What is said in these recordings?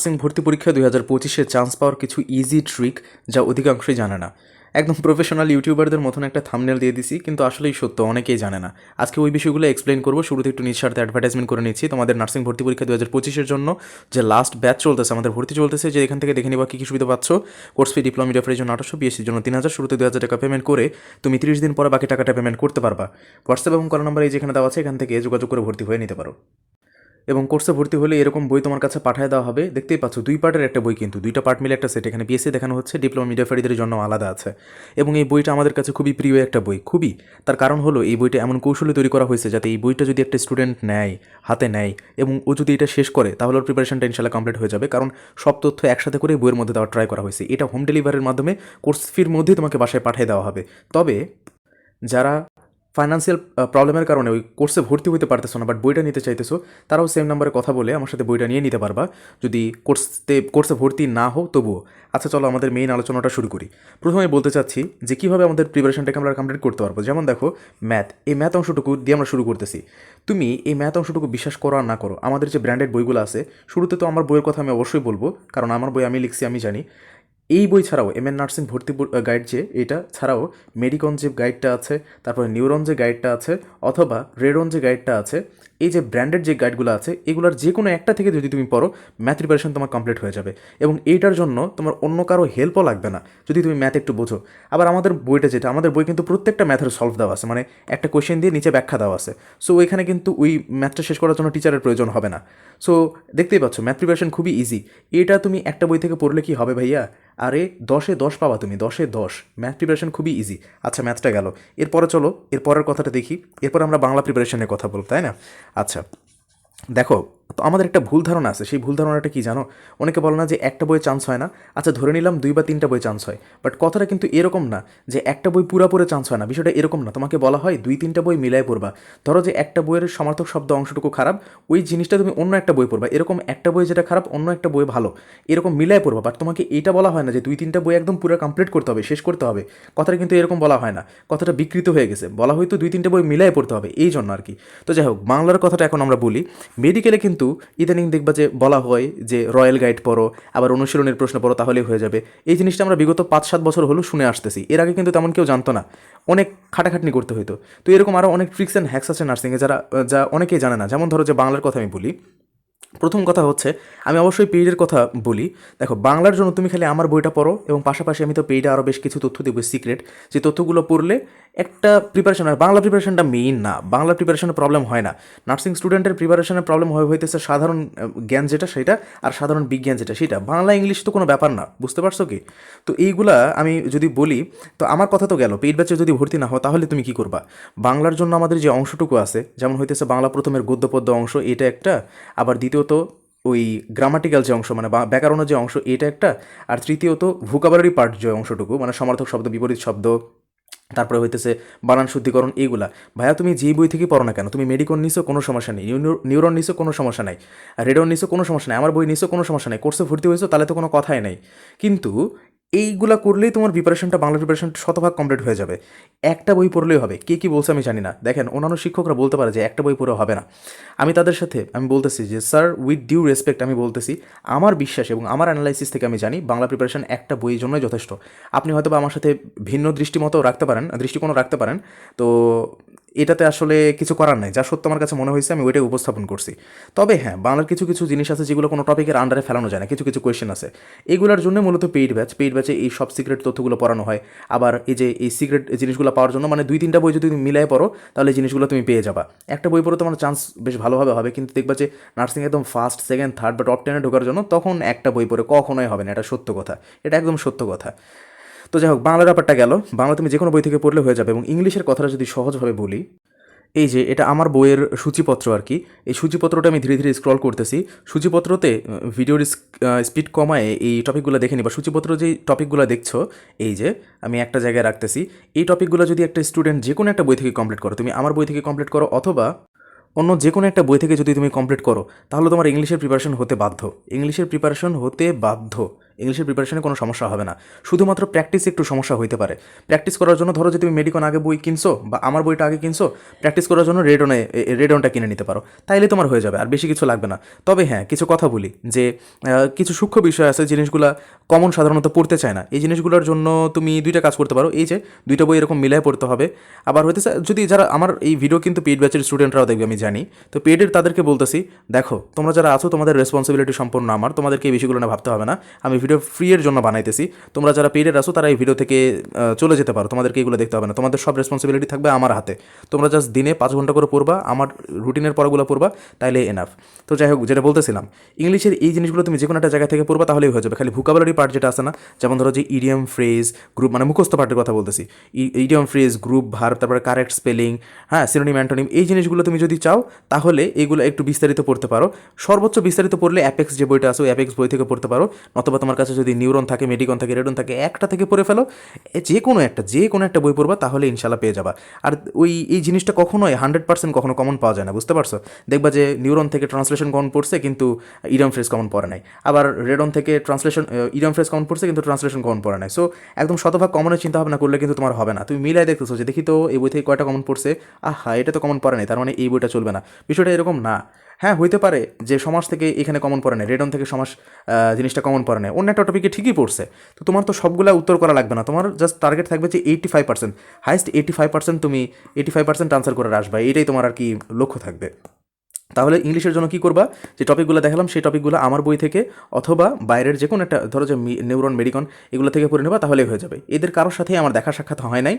Nursing ভর্তি পরীক্ষা দুই হাজার পঁচিশে চান্স পাওয়ার কিছু ইজি ট্রিক যা অধিকাংশই জানে না। একদম প্রফেশনাল ইউটিউবারদের মতন একটা থামনেল দিয়ে দিছি, কিন্তু আসলেই সত্য, অনেকেই জানে না। আজকে ওই বিষয়গুলো এক্সপ্লেন করব, শুরুতে একটু নিঃস্বার্থে অ্যাডভার্টাইজমেন্ট করে নিচ্ছি। তোমাদের নার্সিং ভর্তি পরীক্ষা দু হাজার পঁচিশের জন্য যে লাস্ট ব্যাচ চলতেছে, আমাদের ভর্তি চলতেছে, যে এখান থেকে দেখে নিবা কী কী সুবিধা পাচ্ছ। কোর্স ফি ডিপ্লোমা মিডিয়া জন্য আঠারোশো বিএসসির জন্য তিন হাজার, শুরুতে দু হাজার টাকা পেমেন্ট করে তুমি তিরিশ দিন পরে বাকি টাকাটা পেমেন্ট করতে পারবা। হোয়াটসঅ্যাপ এবং কল নাম্বার এই যেখানে দেওয়া আছে, এখান থেকে যোগাযোগ করে ভর্তি হয়ে নিতে পারো। এবং কোর্সে ভর্তি হলে এরকম বই তোমার কাছে পাঠিয়ে দেওয়া হবে। দেখতেই পাচ্ছ, দুই পার্টের একটা বই কিন্তু, দুইটা পার্ট মিলে একটা সেট এখানে বিএসসি দেখানো হচ্ছে ডিপ্লোমা মিডিয়া ফেরিদের জন্য আলাদা আছে। এবং এই বইটা আমাদের কাছে খুবই প্রিয় একটা বই, খুবই। তার কারণ হলো, এই বইটা এমন কৌশলে তৈরি করা হয়েছে যাতে এই বইটা যদি একটা স্টুডেন্ট নেয়, হাতে নেয়, এবং ও যদি এটা শেষ করে, তাহলে ওর প্রিপারেশনটা ইনশাল্লাহ কমপ্লিট হয়ে যাবে। কারণ সব তথ্য একসাথে করে বইয়ের মধ্যে দেওয়ার ট্রাই করা হয়েছে। এটা হোম ডেলিভারির মাধ্যমে কোর্স ফির মধ্যেই তোমাকে বাসায় পাঠিয়ে দেওয়া হবে। তবে, যারা ফাইন্যান্সিয়াল প্রবলেমের কারণে ওই কোর্সে ভর্তি হতে পারতেছো না বাট বইটা নিতে চাইতেছো, তারাও সেম নাম্বারে কথা বলে আমার সাথে বইটা নিয়ে নিতে পারবা। যদি কোর্সতে কোর্সে ভর্তি না হও, তবুও। আচ্ছা চলো আমাদের মেইন আলোচনাটা শুরু করি। প্রথমে বলতে চাচ্ছি যে কীভাবে আমাদের প্রিপারেশনটাকে আমরা কমপ্লিট করতে পারব? যেমন দেখো ম্যাথ এই ম্যাথ অংশটুকু দিয়ে আমরা শুরু করতেছি। তুমি এই ম্যাথ অংশটুকু বিশ্বাস করো আর না করো, আমাদের যে ব্র্যান্ডেড বইগুলো আছে, শুরুতে তো আমার বইয়ের কথা আমি অবশ্যই বলব, কারণ আমার বই আমি লিখছি, আমি জানি। এই বই ছাড়াও এম এন নার্সিং ভর্তি গাইড যে, এটা ছাড়াও মেডিকন যে গাইডটা আছে, তারপরে নিউরন যে গাইডটা আছে, অথবা রেডন যে গাইডটা আছে এই যে ব্র্যান্ডেড যে গাইডগুলো আছে, এগুলোর যে কোনো একটা থেকে যদি তুমি পড়ো ম্যাথ প্রিপারেশন তোমার কমপ্লিট হয়ে যাবে। এবং এইটার জন্য তোমার অন্য কারও হেল্পও লাগবে না, যদি তুমি ম্যাথ একটু বোঝো। আবার আমাদের বইটা যেটা, আমাদের বই কিন্তু প্রত্যেকটা ম্যাথের সলভ দেওয়া আছে মানে একটা কোয়েশ্চেন দিয়ে নিচে ব্যাখ্যা দেওয়া আছে। সো ওইখানে কিন্তু ওই ম্যাথটা শেষ করার জন্য টিচারের প্রয়োজন হবে না। সো দেখতেই পাচ্ছ ম্যাথ প্রিপারেশন খুবই ইজি এটা তুমি একটা বই থেকে পড়লে কি হবে ভাইয়া? আরে, দশে দশ পাবা তুমি, দশে দশ। ম্যাথ প্রিপারেশন খুবই ইজি আচ্ছা ম্যাথটা গেল। এরপরে চলো, এরপরের কথাটা দেখি। এরপর আমরা বাংলা প্রিপারেশনের কথা বলব, তাই না? আচ্ছা দেখো তো আমাদের একটা ভুল ধারণা আছে। সেই ভুল ধারণাটা কি জানো? অনেকে বলে না যে একটা বই চান্স হয় না। আচ্ছা ধরে নিলাম দুই বা তিনটা বই চান্স হয়। বাট কথাটা কিন্তু এরকম না যে একটা বই পুরাপুরে চান্স হয় না। বিষয়টা এরকম না। তোমাকে বলা হয় দুই, তিনটা বই মিলাই পড়বা। ধরো যে একটা বইয়ের সমার্থক শব্দ অংশটুকু খারাপ, ওই জিনিসটা তুমি অন্য একটা বই পড়বা। এরকম একটা বই যেটা খারাপ, অন্য একটা বই ভালো। এরকম মিলাই পড়বা। বাট তোমাকে এইটা বলা হয় না যে দুই, তিনটা বই একদম পুরো কমপ্লিট করতে হবে, শেষ করতে হবে। কথাটা কিন্তু এরকম বলা হয় না। কথাটা বিকৃত হয়ে গেছে। বলা হয়তো দুই, তিনটা বই মিলাই পড়তে হবে। এই জন্য আর কি। তো যাই হোক, বাংলার কথাটা এখন আমরা বলি। মেডিকেলে কিন্তু ইদানিং দেখবা যে বলা হয় যে রয়্যাল গাইড পড়ো, আবার অনুশীলনের প্রশ্ন পড়ো তাহলেই হয়ে যাবে। এই জিনিসটা আমরা বিগত পাঁচ সাত বছর হলো শুনে আসতেছি। এর আগে কিন্তু তেমন কেউ জানতো না। অনেক খাটাখাটনি করতে হতো তো এরকম আরও অনেক ট্রিক্স অ্যান্ড হ্যাক্স আছে নার্সিংয়ে যারা, যা অনেকেই জানে না। যেমন ধরো যে বাংলার কথা আমি বলি প্রথম কথা হচ্ছে, আমি অবশ্যই পেইডের কথা বলি। দেখো, বাংলার জন্য তুমি খালি আমার বইটা পড়ো এবং পাশাপাশি আমি তো পেইডে আরও বেশ কিছু তথ্য দেবো সিক্রেট যে তথ্যগুলো পড়লে একটা প্রিপারেশন আর বাংলা প্রিপারেশনটা মেইন না, বাংলা প্রিপারেশনের প্রবলেম হয় না। নার্সিং স্টুডেন্টের প্রিপারেশনের প্রবলেম হয়ে হইতেছে সাধারণ জ্ঞান যেটা সেটা আর সাধারণ বিজ্ঞান যেটা সেটা। বাংলা ইংলিশ তো কোনো ব্যাপার না, বুঝতে পারছ কি? তো এইগুলা আমি যদি বলি, তো আমার কথা তো গেল পেইড ব্যাচে যদি ভর্তি না হও তাহলে তুমি কি করবা? বাংলার জন্য আমাদের যে অংশটুকু আছে, যেমন হইতেছে বাংলা প্রথমের গদ্যপদ্য অংশ, এটা একটা, আবার দ্বিতীয়ত ওই গ্রামাটিক্যাল যে অংশ মানে ব্যাকরণের যে অংশ, এটা একটা। আর তৃতীয়ত ভোকাবারি পার্ট যে অংশটুকু মানে সমার্থক শব্দ, বিপরীত শব্দ, তারপরে হইতেছে বানান শুদ্ধিকরণ, এইগুলা। ভাইয়া, তুমি যেই বই থেকে পড়ো না কেন? তুমি মেডিকন নিছো, কোনো সমস্যা নেই। নিউরো- নিউরন নিছো, কোনো সমস্যা নাই। রেডন নিছো, কোনো সমস্যা নাই। আমার বই নিছো, কোনো সমস্যা নাই। কোর্সে ভর্তি হয়েছো, তাহলে তো কোনো কথাই নাই। কিন্তু এইগুলা করলেই তোমার প্রিপারেশনটা বাংলা প্রিপারেশন শতভাগ কমপ্লিট হয়ে যাবে। একটা বই পড়লেই হবে। কে কী বলছে আমি জানি না। দেখেন, অন্যান্য শিক্ষকরা বলতে পারে যে একটা বই পড়ে হবে না। আমি তাদের সাথে, আমি বলতেছি যে স্যার উইথ ডিউ রেসপেক্ট আমি বলতেছি, আমার বিশ্বাস এবং আমার অ্যানালাইসিস থেকে আমি জানি বাংলা প্রিপারেশন একটা বইয়ের জন্যই যথেষ্ট। আপনি হয়তো বা আমার সাথে ভিন্ন দৃষ্টিমতো রাখতে পারেন, দৃষ্টিকোণও রাখতে পারেন। তো এটাতে আসলে কিছু করার নাই। যা সত্য আমার কাছে মনে হয়েছে, আমি ওইটাই উপস্থাপন করছি। তবে হ্যাঁ বাংলার কিছু কিছু জিনিস আছে যেগুলো কোনো টপিকের আন্ডারে ফেলানো যায় না। কিছু কিছু কোয়েশ্চেন আছে। এগুলোর জন্য মূলত পেইড ব্যাচ পেইড ব্যাচে এই সব সিক্রেট তথ্যগুলো পড়ানো হয়। আবার এই যে, এই সিক্রেট জিনিসগুলো পাওয়ার জন্য মানে দুই, তিনটা বই যদি তুমি মিলাই পড়ো, তাহলে জিনিসগুলো তুমি পেয়ে যাবা। একটা বই পড়ে তোমার চান্স বেশ ভালোভাবে হবে। কিন্তু দেখবা যে নার্সিং একদম ফার্স্ট সেকেন্ড থার্ড বা টপ টেনে ঢোকার জন্য তখন একটা বই পড়ে কখনোই হবে না। এটা সত্য কথা। এটা একদম সত্য কথা। তো যাই হোক বাংলার ব্যাপারটা গেল। বাংলা তুমি যে কোনো বই থেকে পড়লে হয়ে যাবে এবং ইংলিশের কথাটা যদি সহজভাবে বলি, এই যে এটা আমার বইয়ের সূচিপত্র আর কি, এই সূচিপত্রটা আমি ধীরে ধীরে স্ক্রল করতেছি। সূচিপত্রতে ভিডিওর স্পিড কমায় এই টপিকগুলো দেখে নিবা। সূচিপত্র যে টপিকগুলো দেখছ, এই যে আমি একটা জায়গায় রাখতেছি, এই টপিকগুলো যদি একটা স্টুডেন্ট যে কোনো একটা বই থেকে কমপ্লিট করো, তুমি আমার বই থেকে কমপ্লিট করো অথবা অন্য যে কোনো একটা বই থেকে যদি তুমি কমপ্লিট করো, তাহলে তোমার ইংলিশের প্রিপারেশন হতে বাধ্য। ইংলিশের প্রিপারেশন হতে বাধ্য। ইংলিশের প্রিপারেশনে কোনো সমস্যা হবে না। শুধুমাত্র প্র্যাকটিস একটু সমস্যা হইতে পারে। প্র্যাকটিস করার জন্য ধরো যে তুমি মেডিকন আগে বই কিনছো বা আমার বইটা আগে কিনছো প্র্যাকটিস করার জন্য রেডনে রেডনটা কিনে নিতে পারো। তাইলে তোমার হয়ে যাবে, আর বেশি কিছু লাগবে না। তবে হ্যাঁ কিছু কথা বলি যে কিছু সূক্ষ্ম বিষয় আছে জিনিসগুলো কমন সাধারণত পড়তে চায় না। এই জিনিসগুলোর জন্য তুমি দুইটা কাজ করতে পারো। এই যে, দুইটা বই এরকম মিলাই পড়তে হবে। আবার হইতেছে, যদি যারা আমার এই ভিডিও কিন্তু পেড ব্যাচের স্টুডেন্টরাও দেখবে, আমি জানি। তো পেডের তাদেরকে বলতেছি, দেখো, তোমরা যারা আছো, তোমাদের রেসপন্সিবিলিটি সম্পূর্ণ আমার। তোমাদেরকে এই বিষয়গুলো না ভাবতে হবে না। আমি ভিডিও ফ্রি এর জন্য বানাইতেছি। তোমরা যারা পেইডের আছো, তারা এই ভিডিও থেকে চলে যেতে পারো। তোমাদেরকে এগুলো দেখতে হবে না। তোমাদের সব রেসপন্সিবিলিটি থাকবে আমার হাতে। তোমরা জাস্ট দিনে পাঁচ ঘণ্টা করে পড়বা, আমার রুটিনের পড়াগুলো পড়বা, তাইলে এনাফ তো যাই হোক, যেটা বলতেছিলাম, ইংলিশের এই জিনিসগুলো তুমি যে কোনো একটা জায়গা থেকে পড়বা, তাহলেই হয়ে যাবে। খালি ভুকাবুলারি পার্ট যেটা আছে না, যেমন ধরো যে ইডিয়াম ফ্রেজ গ্রুপ মানে মুখস্থ পার্টের কথা বলতেছি। ইডিয়াম ফ্রেজ গ্রুপ ভার তারপরে কারেক্ট স্পেলিং হ্যাঁ সিনোনিম অ্যান্টোনিম এই জিনিসগুলো তুমি যদি চাও, তাহলে এইগুলো একটু বিস্তারিত পড়তে পারো। সর্বোচ্চ বিস্তারিত পড়লে অ্যাপেক্স যে বইটা আছে অ্যাপেক্স বই থেকে পড়তে পারো। অথবা তোমার কাছে যদি নিউরন থাকে, মেডিকন থাকে, রেডন থাকে, একটা থেকে পড়ে ফেলো যে কোনো একটা, যে কোনো একটা বই পড়বা, তাহলে ইনশাল্লাহ পেয়ে যাবা। আর ওই, এই জিনিসটা কখনোই হান্ড্রেড পার্সেন্ট কখনো কমন পাওয়া যায় না, বুঝতে পারছ? দেখবা যে নিউরন থেকে ট্রান্সলেশন কমন পড়ছে, কিন্তু ইডাম ফ্রেজ কমন পড়ে নাই। আবার রেডন থেকে ট্রান্সলেশন ইডাম ফ্রেজ কমন পড়ছে, কিন্তু ট্রান্সলেশন কমন পড়ে নাই। সো একদম শতভাগ কমনের চিন্তা ভাবনা করলে কিন্তু তোমার হবে না। তুমি মিলাই দেখতেছো যে, দেখি তো, এই বই থেকে কয়টা কমন পড়ছে? আহা, এটা তো কমন পড়ে নাই, তার মানে এই বইটা চলবে না। বিষয়টা এরকম না। হ্যাঁ হইতে পারে যে সমাজ থেকে এখানে কমন পড়ে না রেডন থেকে সমাজ জিনিসটা কমন পড়ে নেয় অন্য একটা টপিকে ঠিকই পড়ছে। তো তোমার তো সবগুলা উত্তর করা লাগবে না। তোমার জাস্ট টার্গেট থাকবে যে eighty five percent highest eighty five percent তুমি এইটি ফাইভ পার্সেন্ট আনসার করে আসবে। এটাই তোমার আর কি লক্ষ্য থাকবে। তাহলে ইংলিশের জন্য কি করবা? যে টপিকগুলো দেখালাম, সেই টপিকগুলো আমার বই থেকে অথবা বাইরের যে কোনো একটা, ধরো যে নিউরন, মেডিকন, এগুলো থেকে পড়ে নেবা, তাহলেই হয়ে যাবে। এদের কারোর সাথে আমার দেখা সাক্ষাৎ হয় নাই।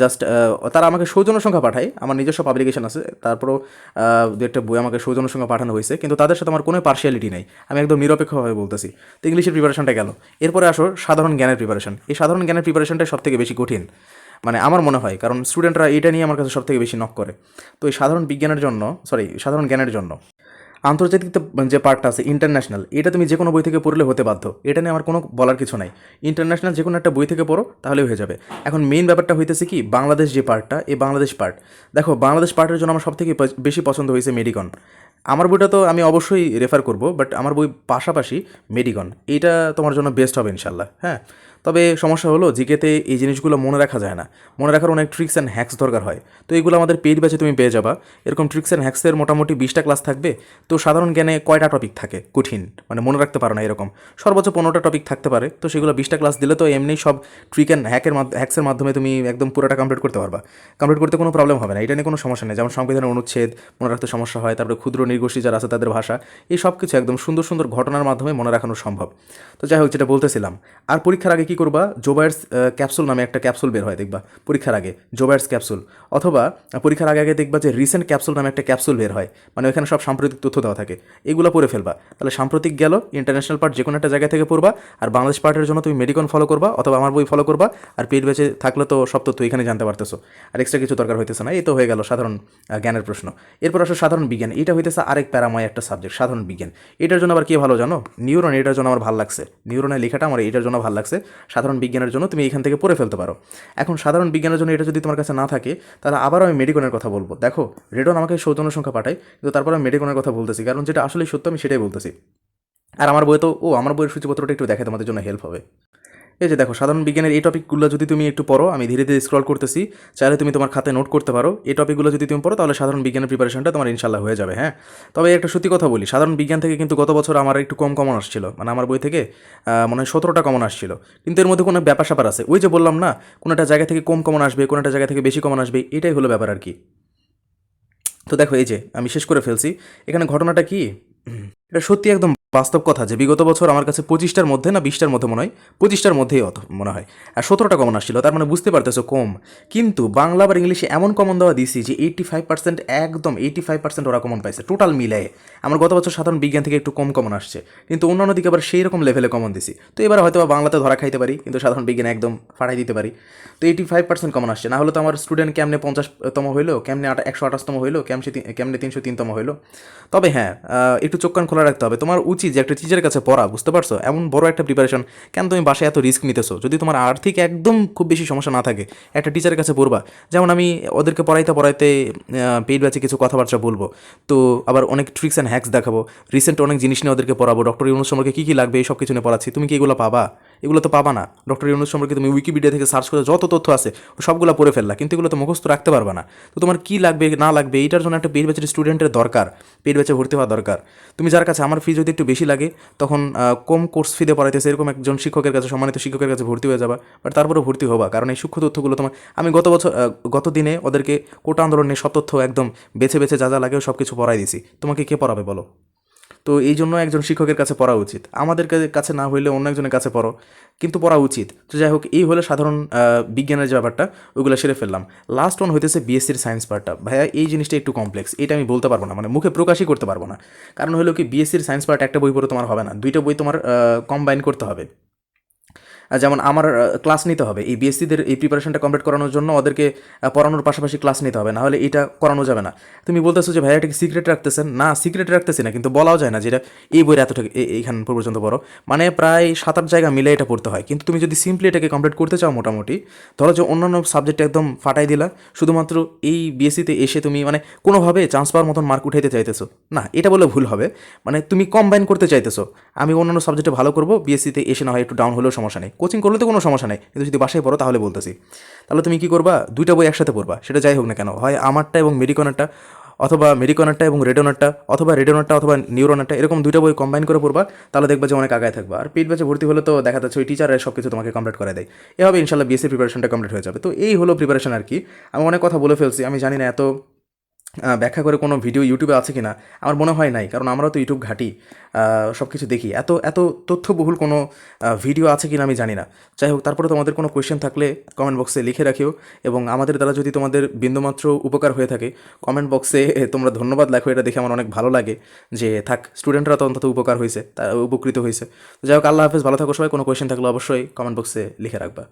জাস্ট তারা আমাকে সৌজন্য সংখ্যা পাঠায়। আমার নিজস্ব পাবলিকেশন আছে। তারপরও দু একটা বই আমাকে সৌজন্য সংখ্যা পাঠানো হয়েছে। কিন্তু তাদের সাথে আমার কোনো পার্শিয়ালিটি নেই। আমি একদম নিরপেক্ষভাবে বলতেছি। তো ইংলিশের প্রিপারেশনটা গেল। এরপরে আসো সাধারণ জ্ঞানের প্রিপারেশন এই সাধারণ জ্ঞানের প্রিপারেশনটা সব থেকে বেশি কঠিন। মানে আমার মনে হয়, কারণ স্টুডেন্টরা এটা নিয়ে আমার কাছে সবথেকে বেশি নক করে। তো এই সাধারণ বিজ্ঞানের জন্য সরি সাধারণ জ্ঞানের জন্য, আন্তর্জাতিক যে পার্টটা আছে ইন্টারন্যাশনাল এটা তুমি যে কোনো বই থেকে পড়লে হতে বাধ্য। এটা নিয়ে আমার কোনো বলার কিছু নাই। ইন্টারন্যাশনাল যে কোনো একটা বই থেকে পড়ো তাহলে হয়ে যাবে। এখন মেইন ব্যাপারটা হইতেছে কি, বাংলাদেশ যে পার্টটা এই বাংলাদেশ পার্ট দেখো, বাংলাদেশ পার্টের জন্য আমার সব থেকে বেশি পছন্দ হয়েছে মেডিকন আমার বইটা তো আমি অবশ্যই রেফার করব বাট আমার বই পাশাপাশি মেডিকন এইটা তোমার জন্য বেস্ট হবে ইনশাল্লাহ হ্যাঁ? তবে সমস্যা হলো জিকেতে এই জিনিসগুলো মনে রাখা যায় না। মনে রাখার অনেক ট্রিক্স অ্যান্ড হ্যাক্স দরকার হয়। তো এইগুলো আমাদের পেইড ব্যাচে তুমি পেয়ে যাবা। এরকম ট্রিক্স অ্যান্ড হ্যাক্সের মোটামুটি বিশটা ক্লাস থাকবে। তো সাধারণ জ্ঞানে কয়টা টপিক থাকে? কঠিন। মানে মনে রাখতে পারো না এরকম। সর্বোচ্চ পনেরোটা টপিক থাকতে পারে। তো সেগুলো বিশটা ক্লাস দিলে তো এমনি সব ট্রিক অ্যান্ড হ্যাকের হ্যাক্সের মাধ্যমে তুমি একদম পুরোটা কমপ্লিট করতে পারবা। কমপ্লিট করতে কোনো প্রবলেম হবে না। এটা নিয়ে কোনো সমস্যা নেই। যেমন সংবিধানের অনুচ্ছেদ, মনে রাখতে সমস্যা হয়। তারপরে ক্ষুদ্র নির্গোষ্ঠী যারা আছে তাদের ভাষা, এই সব কিছু একদম সুন্দর সুন্দর ঘটনার মাধ্যমে মনে রাখানো সম্ভব। তো যাই হোক, যেটা বলতেছিলাম। আর পরীক্ষার আগে কি করবা? জোবায়ার্স ক্যাপসুল নামে একটা ক্যাপসুল বের হয়, দেখবা, পরীক্ষার আগে জোবায়ার্স ক্যাপসুল অথবা পরীক্ষার আগে আগে দেখবা যে রিসেন্ট ক্যাপসুল নামে একটা ক্যাপসুল বের হয় মানে ওখানে সব সাম্প্রতিক তথ্য দেওয়া থাকে। এগুলো পড়ে ফেলবা। তাহলে সাম্প্রতিক গেল ইন্টারন্যাশনাল পার্ট যে কোনো একটা জায়গা থেকে পড়বা, আর বাংলাদেশ পার্টের জন্য তুমি মেডিকন ফলো করবা, অথবা আমার বই ফলো করবা, আর পেট ব্যাচে থাকলে তো সব তথ্য এখানে জানতে পারতেছো। আর এক্সট্রা কিছু দরকার হইতেছে না, এই তো হয়ে গেল সাধারণ জ্ঞানের প্রশ্ন। এরপর আসলে সাধারণ বিজ্ঞান। এটা হইতেছে আরেক প্যারাময় একটা সাবজেক্ট সাধারণ বিজ্ঞান। এটার জন্য আবার কি ভালো জানো? নিউরন এটার জন্য আমার ভালো লাগছে। নিউরনের লেখাটা আমার এটার জন্য ভালো লাগছে। সাধারণ বিজ্ঞানের জন্য তুমি এখান থেকে পড়ে ফেলতে পারো। এখন সাধারণ বিজ্ঞানের জন্য এটা যদি তোমার কাছে না থাকে, তাহলে আবারও আমি মেডিকনের কথা বলব। দেখো, রেডন আমাকে সৌজন্য সংখ্যা পাঠায়, কিন্তু তারপর আমি মেডিকনের কথা বলতেছি, কারণ যেটা আসলে সত্য আমি সেটাই বলতেছি। আর আমার বই তো, ও, আমার বইয়ের সূচিপত্রটা একটু দেখে তোমাদের জন্য হেল্প হবে। এই যে দেখো, সাধারণ বিজ্ঞানের এই টপিকগুলো যদি তুমি একটু পড়ো, আমি ধীরে ধীরে স্ক্রল করতেছি, চাইলে তুমি তোমার খাতে নোট করতে পারো। এই টপিকগুলো যদি তুমি পড়ো, তাহলে সাধারণ বিজ্ঞানের প্রিপারেশনটা তোমার ইনশাল্লাহ হয়ে যাবে হ্যাঁ? তবে একটা সত্যি কথা বলি, সাধারণ বিজ্ঞান থেকে কিন্তু গত বছর আমার একটু কম কমন আসছিল। মানে আমার বই থেকে মনে হয় সতেরোটা কমন আসছিল। কিন্তু এর মধ্যে কোনো ব্যাপার স্যাপার আছে। ওই যে বললাম না, কোনো একটা জায়গা থেকে কম কমন আসবে, কোনো একটা জায়গা থেকে বেশি কমন আসবে, এটাই হলো ব্যাপার আর কি। তো দেখো, এই যে, আমি শেষ করে ফেলছি। এখানে ঘটনাটা কি? এটা সত্যি একদম বাস্তব কথা যে বিগত বছর আমার কাছে পঁচিশটার মধ্যে না বিশটার মধ্যে মনে হয়, পঁচিশটার মধ্যেই অত মনে হয়। আর সতেরোটা কমন আসছিল, তার মানে বুঝতে পারতেছো কম। কিন্তু বাংলা আর ইংলিশে এমন কমন দেওয়া দিছি যে এইটি ফাইভ পার্সেন্ট একদম এইটি ফাইভ পার্সেন্ট ওরা কমন পাইছে টোটাল মিলায়ে আমার গত বছর সাধারণ বিজ্ঞান থেকে একটু কম কমন আসছে, কিন্তু অন্যান্য দিকে আবার সেই রকম লেভেলে কমন দিছি তো এবার হয়তো বা বাংলাতে ধরা খাইতে পারি, কিন্তু সাধারণ বিজ্ঞান একদম ফাটাই দিতে পারি। তো এইটি ফাইভ পার্সেন্ট কমন আসছে না হলে তো আমার স্টুডেন্ট কেমনে পঞ্চাশতম হইল, কেমনে আটা একশো আঠাশতম হইল, কেমনে কেমনে তিনশো তিনতম হইল। তবে হ্যাঁ একটু চোখ কান খোলা রাখতে হবে। তোমার উচিত উচিত যে একটা টিচারের কাছে পড়া, বুঝতে পারছ? এমন বড় একটা প্রিপারেশন কেন তুমি বাসায় এত রিস্ক নিতেছো? যদি তোমার আর্থিক একদম খুব বেশি সমস্যা না থাকে, একটা টিচারের কাছে পড়বা। যেমন আমি ওদেরকে পড়াইতে পড়াইতে পেট ব্যাচে কিছু কথাবার্তা বলব। তো আবার অনেক ট্রিক্স অ্যান্ড হ্যাক্স দেখাবো। রিসেন্ট অনেক জিনিস নিয়ে ওদেরকে পড়াবো। ডক্টর ইউনুস সম্পর্কে কী কী লাগবে, এই সব কিছু নিয়ে পড়াচ্ছি। তুমি কি এগুলো পাবা? এগুলো তো পাবা না। ডক্টর ইউনুস সম্পর্কে তুমি উইকিপিডিয়া থেকে সার্চ করে যত তথ্য আছে সবগুলো পড়ে ফেললা। কিন্তু এগুলো তো মুখস্থ রাখতে পারবে না। তো তোমার কী লাগবে, না লাগবে, এইটার জন্য একটা পেট ব্যাচের স্টুডেন্টের দরকার। পেট ব্যাচে ভর্তি হওয়া দরকার। তুমি যার কাছে, আমার ফি যদি একটু বেশি লাগে, তখন কম কোর্স ফিতে পড়াইতেছে। এরকম একজন শিক্ষকের কাছে, সম্মানিত শিক্ষকের কাছে ভর্তি হয়ে যাবা, বাট তারপরে ভর্তি হবা। কারণ এই সূক্ষ্ম তথ্যগুলো তোমার, আমি গত বছর গত দিনে ওদেরকে কোটা আন্দোলনের সব তথ্য একদম বেছে বেছে যা যা লাগে সব কিছু পড়াই দিছি। তোমাকে কে পড়াবে বলো? তো এই জন্য একজন শিক্ষকের কাছে পড়া উচিত। আমাদের কাছে না হইলে অন্য একজনের কাছে পড়ো, কিন্তু পড়া উচিত। তো যাই হোক, এই হলে সাধারণ বিজ্ঞানের যে ব্যাপারটা, ওইগুলো সেরে ফেললাম। লাস্ট ওয়ান হইতেছে বিএসসির সায়েন্স পার্টটা ভাইয়া, এই জিনিসটা একটু কমপ্লেক্স এটা আমি বলতে পারব না মানে মুখে প্রকাশই করতে পারব না। কারণ হলো কি বিএসসির সায়েন্স পার্ট একটা বই পড়ে তোমার হবে না। দুইটা বই তোমার কম্বাইন করতে হবে। যেমন আমার ক্লাস নিতে হবে। এই বিএসসিদের এই প্রিপারেশনটা কমপ্লিট করানোর জন্য ওদেরকে পড়ানোর পাশাপাশি ক্লাস নিতে হবে। নাহলে এটা করানো যাবে না। তুমি বলতেছো যে, ভাইয়া এটাকে সিক্রেট রাখতেছেন? না সিক্রেট রাখতেছি না, কিন্তু বলাও যায় না যেটা এই বইয়ের এতটা এইখান পর্যন্ত পড়ো। মানে প্রায় সাত আট জায়গা মিলে এটা পড়তে হয়। কিন্তু তুমি যদি সিম্পলি এটাকে কমপ্লিট করতে চাও মোটামুটি, ধরো যে অন্যান্য সাবজেক্ট একদম ফাটাই দিলা, শুধুমাত্র এই বিএসসিতে এসে তুমি মানে কোনোভাবে চান্স পাওয়ার মতন মার্ক উঠাইতে চাইতেছো। না, এটা বলে ভুল হবে। মানে তুমি কম্বাইন করতে চাইতেছো। আমি অন্যান্য সাবজেক্টে ভালো করব বিএসসিতে এসে না হয় একটু ডাউন হলেও সমস্যা নেই। কোচিং করলে তো কোনো সমস্যা নেই। কিন্তু যদি বাসায় পড়ো তাহলে বলতেছি। তাহলে তুমি কি করবা? দুইটা বই একসাথে পড়বা। সেটা যাই হোক না কেন। হয় আমারটা এবং মেডিকনারটা, অথবা মেডিকনারটা এবং রেডোনারটা, অথবা রেডোনারটা, অথবা নিউরোনারটা, এরকম দুইটা বই কম্বাইন করে পড়বা, তাহলে দেখবা যে অনেক আগায় থাকবা। আর পেট ব্যাচে ভর্তি হলে তো দেখা যাচ্ছে ওই টিচার সব কিছু তোমাকে কমপ্লিট করে দেয়। এভাবে ইনশাল্লাহ বিএসসি প্রিপারেশনটা কমপ্লিট হয়ে যাবে। তো এই হলো প্রিপারেশন আর কি। আমি অনেক কথা বলে ফেলছি। আমি জানি না এত ব্যাখ্যা করে কোনো ভিডিও ইউটিউবে আছে কি না আমার মনে হয় নাই, কারণ আমরাও তো ইউটিউব ঘাটি সব কিছু দেখি। এত এত তথ্যবহুল কোনো ভিডিও আছে কি না আমি জানি না। যাই হোক, তারপরে তোমাদের কোনো কোয়েশ্চেন থাকলে কমেন্ট বক্সে লিখে রাখিও, এবং আমাদের দ্বারা যদি তোমাদের বিন্দুমাত্র উপকার হয়ে থাকে কমেন্ট বক্সে তোমরা ধন্যবাদ লেখো, এটা দেখে আমার অনেক ভালো লাগে যে, থাক স্টুডেন্টরা তো অন্তত উপকার হয়েছে উপকৃত হয়েছে। যাই হোক, আল্লাহ হাফেজ, ভালো থাকো সবাই, কোনো কোয়েশ্চেন থাকলে অবশ্যই কমেন্ট বক্সে লিখে রাখবা।